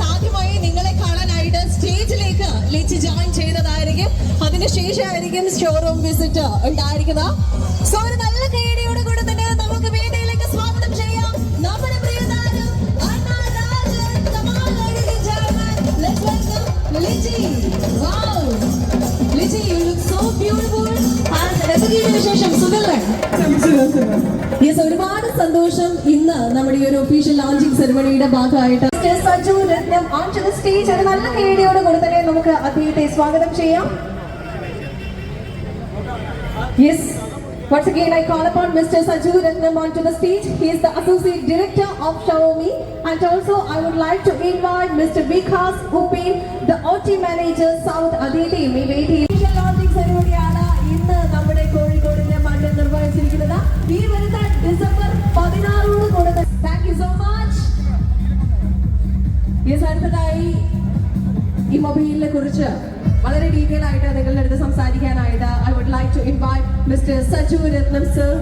സാധ്യമായി നിങ്ങളെ കാണാനായിട്ട് സ്റ്റേജിലേക്ക് ലിച്ച് ജോയിൻ ചെയ്തതായിരിക്കും. അതിനുശേഷമായിരിക്കും ഷോറൂം വിസിറ്റ് ഉണ്ടായിരിക്കുന്നത്. സോ ഒരു നല്ല കൈയടിയോട് സന്തോഷം ഇന്ന് നമ്മുടെ ഈ ഒരു ഒഫീഷ്യൽ ലോഞ്ചിങ് സെറിമണിയുടെ ഭാഗമായിട്ട് സജു രത്നം ഓൺ ടു ദ സ്റ്റേജ് ഒരു നല്ല കേടിയോട് കൂടെ തന്നെ നമുക്ക് അദ്ദേഹത്തെ സ്വാഗതം ചെയ്യാം yes Once again, I call upon Mr. Saju Ratnam onto the stage. He is the Associate Director of Xiaomi. And also, I would like to invite Mr. Vikas Upin, the OT Manager, South Aditi. May wait here. Launching ceremony ഇന്ന് നമ്മുടെ കോഴിക്കോടിന്റെ മണ്ണിൽ നിർവഹിച്ചിരിക്കുന്നത് ഈ yes അടുത്തതായി ഈ മൊബൈലിനെ കുറിച്ച് വളരെ detail ആയിട്ട് നിങ്ങളുടെ അടുത്ത് സംസാരിക്കാനായിട്ട് I would like to invite mister Saju Rathnam sir